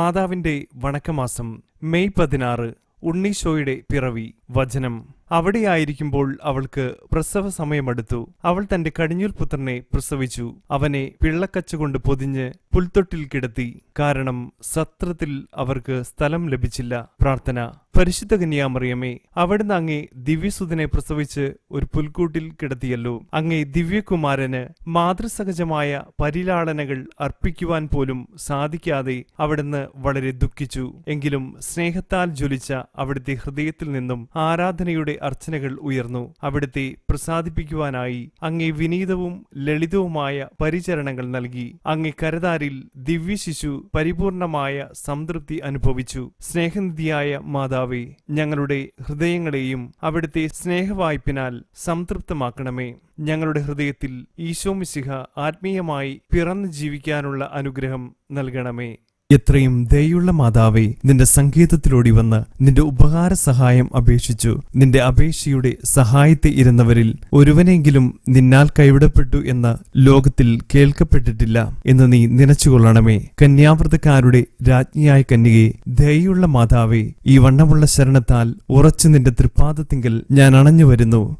മാതാവിന്റെ വണക്കമാസം മെയ് പതിനാറ് ഉണ്ണീശോയുടെ പിറവി വചനം. അവിടെയായിരിക്കുമ്പോൾ അവൾക്ക് പ്രസവ സമയമെടുത്തു അവൾ തന്റെ കടിഞ്ഞൂൽ പുത്രനെ പ്രസവിച്ചു. അവനെ പിള്ളക്കച്ചുകൊണ്ട് പൊതിഞ്ഞ് പുൽത്തൊട്ടിൽ കിടത്തി. കാരണം സത്രത്തിൽ അവർക്ക് സ്ഥലം ലഭിച്ചില്ല. പ്രാർത്ഥന. പരിശുദ്ധ കന്യാമറിയമേ അവിടുന്ന് അങ്ങേ ദിവ്യസുതനെ പ്രസവിച്ച് ഒരു പുൽക്കൂട്ടിൽ കിടത്തിയല്ലോ. അങ്ങേ ദിവ്യകുമാരന് മാതൃസഹജമായ പരിലാളനകൾ അർപ്പിക്കുവാൻ പോലും സാധിക്കാതെ അവിടുന്ന് വളരെ ദുഃഖിച്ചു. എങ്കിലും സ്നേഹത്താൽ ജ്വലിച്ച അവിടുത്തെ ഹൃദയത്തിൽ നിന്നും ആരാധനയുടെ അർച്ചനകൾ ഉയർന്നു. അവിടുത്തെ പ്രസാദിപ്പിക്കുവാനായി അങ്ങേ വിനീതവും ലളിതവുമായ പരിചരണങ്ങൾ നൽകി. അങ്ങേ കരതാരിൽ ദിവ്യശിശു പരിപൂർണമായ സംതൃപ്തി അനുഭവിച്ചു. സ്നേഹനിധിയായ മാതാവേ ഞങ്ങളുടെ ഹൃദയങ്ങളെയും അവിടുത്തെ സ്നേഹവായ്പിനാൽ സംതൃപ്തമാക്കണമേ. ഞങ്ങളുടെ ഹൃദയത്തിൽ ഈശോ മിശിഹ ആത്മീയമായി പിറന്നു ജീവിക്കാനുള്ള അനുഗ്രഹം നൽകണമേ. എത്രയും ദയുള്ള മാതാവേ നിന്റെ സങ്കേതത്തിലോടി വന്ന് നിന്റെ ഉപകാര സഹായം അപേക്ഷിച്ചു. നിന്റെ അപേക്ഷയുടെ സഹായത്തെ ഇരുന്നവരിൽ ഒരുവനെങ്കിലും നിന്നാൽ കൈവിടപ്പെട്ടു എന്ന് ലോകത്തിൽ കേൾക്കപ്പെട്ടിട്ടില്ല എന്ന് നീ നനച്ചുകൊള്ളണമേ. കന്യാവ്രതക്കാരുടെ രാജ്ഞിയായ കന്യകെ ദയുള്ള മാതാവേ ഈ വണ്ണമുള്ള ശരണത്താൽ ഉറച്ചു നിന്റെ തൃപ്പാദത്തിങ്കൽ ഞാൻ അണഞ്ഞു വരുന്നു.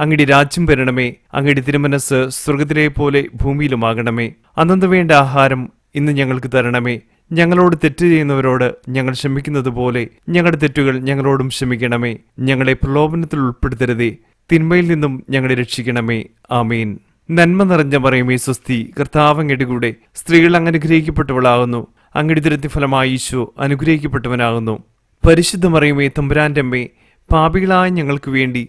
അങ്ങയുടെ രാജ്യം വരണമേ അങ്ങയുടെ തിരുമനസ് സ്വർഗത്തിലെ പോലെ ഭൂമിയിലുമാകണമേ. അന്നു വേണ്ട ആഹാരം ഇന്ന് ഞങ്ങൾക്ക് തരണമേ. ഞങ്ങളോട് തെറ്റ് ചെയ്യുന്നവരോട് ഞങ്ങൾ ക്ഷമിക്കുന്നത് പോലെ ഞങ്ങളുടെ തെറ്റുകൾ ഞങ്ങളോടും ക്ഷമിക്കണമേ. ഞങ്ങളെ പ്രലോഭനത്തിൽ ഉൾപ്പെടുത്തരുതേ. തിന്മയിൽ നിന്നും ഞങ്ങളെ രക്ഷിക്കണമേ. ആമീൻ. നന്മ നിറഞ്ഞ പറയുമേ സ്വസ്തി കർത്താവങ്ങയുടെ കൂടെ സ്ത്രീകൾ അനുഗ്രഹിക്കപ്പെട്ടവളാകുന്നു അങ്ങയുടെ ദുരത്തി ഫലമായി ഈശോ അനുഗ്രഹിക്കപ്പെട്ടവനാകുന്നു. പരിശുദ്ധമറിയുമേ തമ്പുരാന്റെ അമ്മേ പാപികളായ ഞങ്ങൾക്ക് വേണ്ടി